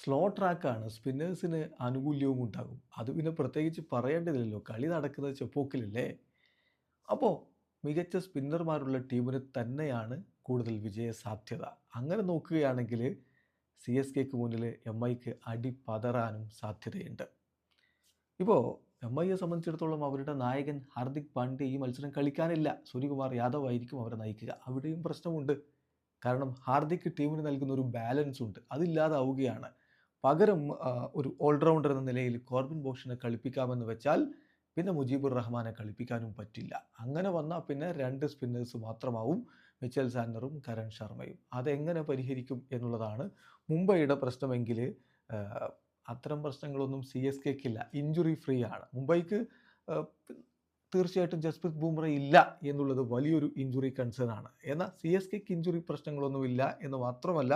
Slow ട്രാക്കാണ് സ്പിന്നേഴ്സിന് ആനുകൂല്യവും ഉണ്ടാകും അത് പിന്നെ പ്രത്യേകിച്ച് പറയേണ്ടതില്ലല്ലോ. കളി നടക്കുന്നത് ചെപ്പോക്കിലല്ലേ അപ്പോൾ മികച്ച സ്പിന്നർമാരുള്ള ടീമിന് തന്നെയാണ് കൂടുതൽ വിജയ സാധ്യത അങ്ങനെ നോക്കുകയാണെങ്കിൽ സി എസ് കെക്ക് മുന്നിൽ എം ഐക്ക് അടി പതറാനും സാധ്യതയുണ്ട്. ഇപ്പോൾ എം ഐയെ സംബന്ധിച്ചിടത്തോളം അവരുടെ നായകൻ ഹാർദിക് പാണ്ഡ്യ ഈ മത്സരം കളിക്കാനില്ല. സൂര്യകുമാർ യാദവ് ആയിരിക്കും അവരെ നയിക്കുക. അവിടെയും പ്രശ്നമുണ്ട്. കാരണം ഹാർദിക് ടീമിന് നൽകുന്ന ഒരു ബാലൻസ് ഉണ്ട് അതില്ലാതാവുകയാണ് പകരം ഒരു ഓൾറൗണ്ടർ എന്ന നിലയിൽ കോർബിൻ ബോഷിനെ കളിപ്പിക്കാമെന്ന് വെച്ചാൽ പിന്നെ മുജീബുർ റഹ്മാനെ കളിപ്പിക്കാനും പറ്റില്ല. അങ്ങനെ വന്നാൽ പിന്നെ രണ്ട് സ്പിന്നേഴ്സ് മാത്രമാവും മിച്ചൽ സാൻഡറും കരൺ ശർമ്മയും. അതെങ്ങനെ പരിഹരിക്കും എന്നുള്ളതാണ് മുംബൈയുടെ പ്രശ്നമെങ്കിൽ അത്തരം പ്രശ്നങ്ങളൊന്നും സി എസ് കെക്കില്ല. ഇഞ്ചുറി ഫ്രീ ആണ്. മുംബൈക്ക് തീർച്ചയായിട്ടും ജസ്പ്രീത് ബുംറ ഇല്ല എന്നുള്ളത് വലിയൊരു ഇഞ്ചുറി കൺസേൺ ആണ്. എന്നാൽ സി എസ് കെക്ക് ഇഞ്ചുറി പ്രശ്നങ്ങളൊന്നുമില്ല എന്ന് മാത്രമല്ല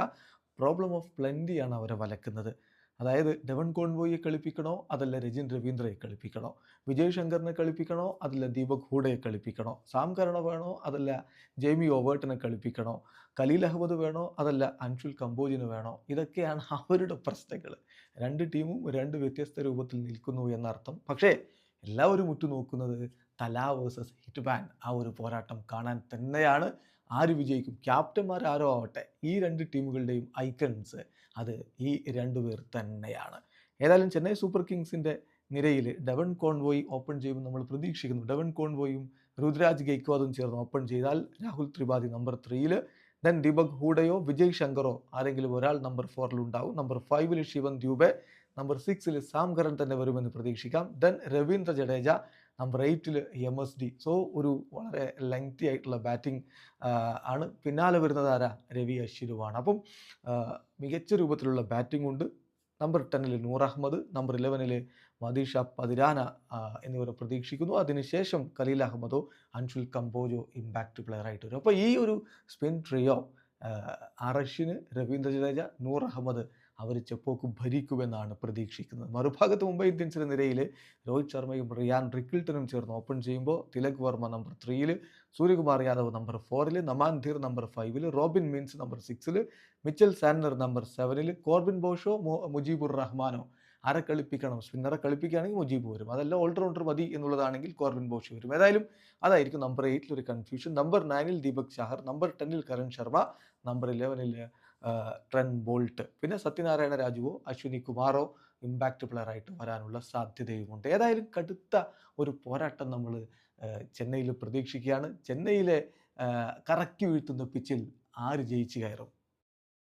പ്രോബ്ലം ഓഫ് പ്ലെന്റിയാണ് അവരെ വലക്കുന്നത്. അതായത് ഡെവൻ കോൺവോയെ കളിപ്പിക്കണോ? അതല്ല രജിൻ രവീന്ദ്രയെ കളിപ്പിക്കണോ? വിജയ് ശങ്കറിനെ കളിപ്പിക്കണോ? അതല്ല ദീപക് ഹൂഡയെ കളിപ്പിക്കണോ? സാം കരണ വേണോ? അതല്ല ജെയ്മി ഓവേർട്ടിനെ കളിപ്പിക്കണോ? കലീൽ അഹമ്മദ് വേണോ? അതല്ല അൻഷുൽ കമ്പോജിന് വേണോ? ഇതൊക്കെയാണ് അവരുടെ പ്രശ്നങ്ങൾ രണ്ട് ടീമും രണ്ട് വ്യത്യസ്ത രൂപത്തിൽ നിൽക്കുന്നു എന്നർത്ഥം. പക്ഷേ എല്ലാവരും ഉറ്റുനോക്കുന്നത് തല വേഴ്സസ് ഹിറ്റ് ബാൻ ആ ഒരു പോരാട്ടം കാണാൻ തന്നെയാണ്. ആര് വിജയിക്കും? ക്യാപ്റ്റന്മാർ ആരോ ആവട്ടെ. ഈ രണ്ട് ടീമുകളുടെയും ഐക്കൺസ് അത് ഈ രണ്ടുപേർ തന്നെയാണ്. ഏതായാലും ചെന്നൈ സൂപ്പർ കിങ്സിന്റെ നിരയിൽ ഡെവൻ കോൺവോയി ഓപ്പൺ ചെയ്യുമെന്ന് നമ്മൾ പ്രതീക്ഷിക്കുന്നു. ഡെവൻ കോൺവോയും രുദ്രാജ് ഗെയ്ക്വാദും ചേർന്ന് ഓപ്പൺ ചെയ്താൽ രാഹുൽ ത്രിപാഠി നമ്പർ ത്രീയിൽ ദെൻ ദീപക് ഹൂഡയോ വിജയ് ശങ്കറോ ആരെങ്കിലും ഒരാൾ നമ്പർ ഫോറിൽ ഉണ്ടാവും. നമ്പർ ഫൈവിൽ ശിവൻ ദ്യൂബെ നമ്പർ സിക്സിൽ സാംകരൻ തന്നെ വരുമെന്ന് പ്രതീക്ഷിക്കാം. ദെൻ രവീന്ദ്ര ജഡേജ നമ്പർ എയ്റ്റിൽ എം എസ് ഡി സോ ഒരു വളരെ ലെങ്തി ആയിട്ടുള്ള ബാറ്റിംഗ് ആണ്. പിന്നാലെ വരുന്നത് ആരാ? രവി അശ്വിനുമാണ് അപ്പം മികച്ച രൂപത്തിലുള്ള ബാറ്റിംഗ് ഉണ്ട്. നമ്പർ ടെന്നിൽ നൂർ അഹമ്മദ് നമ്പർ ഇലവനിൽ മദീഷ പതിരാന എന്നിവരെ പ്രതീക്ഷിക്കുന്നു. അതിനുശേഷം കലീൽ അഹമ്മദോ അൻഷുൽ കമ്പോജോ ഇമ്പാക്റ്റ് പ്ലെയർ ആയിട്ട് വരും. അപ്പോൾ ഈ ഒരു സ്പിൻ ട്രിയോ ആറഷിന് രവീന്ദ്ര ജഡേജ നൂർ അഹമ്മദ് അവർ ചെപ്പോക്ക് ഭരിക്കുമെന്നാണ് പ്രതീക്ഷിക്കുന്നത്. മറുഭാഗത്ത് മുംബൈ ഇന്ത്യൻസിന്റെ നിരയിൽ രോഹിത് ശർമ്മയും റിയാൻ റിക്കിൾട്ടനും ചേർന്ന് ഓപ്പൺ ചെയ്യുമ്പോൾ തിലക് വർമ്മ നമ്പർ ത്രീയിൽ സൂര്യകുമാർ യാദവ് നമ്പർ ഫോറിൽ നമാൻ ധീർ നമ്പർ ഫൈവിൽ റോബിൻ മീൻസ് നമ്പർ സിക്സിൽ മിച്ചൽ സാനർ നമ്പർ സെവനിൽ കോർബിൻ ബോഷോ മുജീബുർ റഹ്മാനോ ആരെ കളിപ്പിക്കണം? സ്പിന്നറെ കളിപ്പിക്കുകയാണെങ്കിൽ മുജീബ് വരും. അതല്ല ഓൾറൗണ്ടർ മതി എന്നുള്ളതാണെങ്കിൽ കോർബിൻ ബോഷ് വരും. ഏതായാലും അതായിരിക്കും നമ്പർ എയ്റ്റിൽ ഒരു കൺഫ്യൂഷൻ നമ്പർ നയനിൽ ദീപക് ചാഹർ നമ്പർ ടെന്നിൽ കരൺ ശർമ്മ നമ്പർ ഇലവനിൽ ട്രെൻ ബോൾട്ട്. പിന്നെ സത്യനാരായണ രാജുവോ അശ്വിനി കുമാറോ ഇമ്പാക്റ്റ് പ്ലെയർ ആയിട്ട് വരാനുള്ള സാധ്യതയുമുണ്ട്. ഏതായാലും കടുത്ത ഒരു പോരാട്ടം നമ്മൾ ചെന്നൈയിൽ പ്രതീക്ഷിക്കുകയാണ്. ചെന്നൈയിലെ കറക്കി വീഴ്ത്തുന്ന പിച്ചിൽ ആര് ജയിച്ചു കയറും?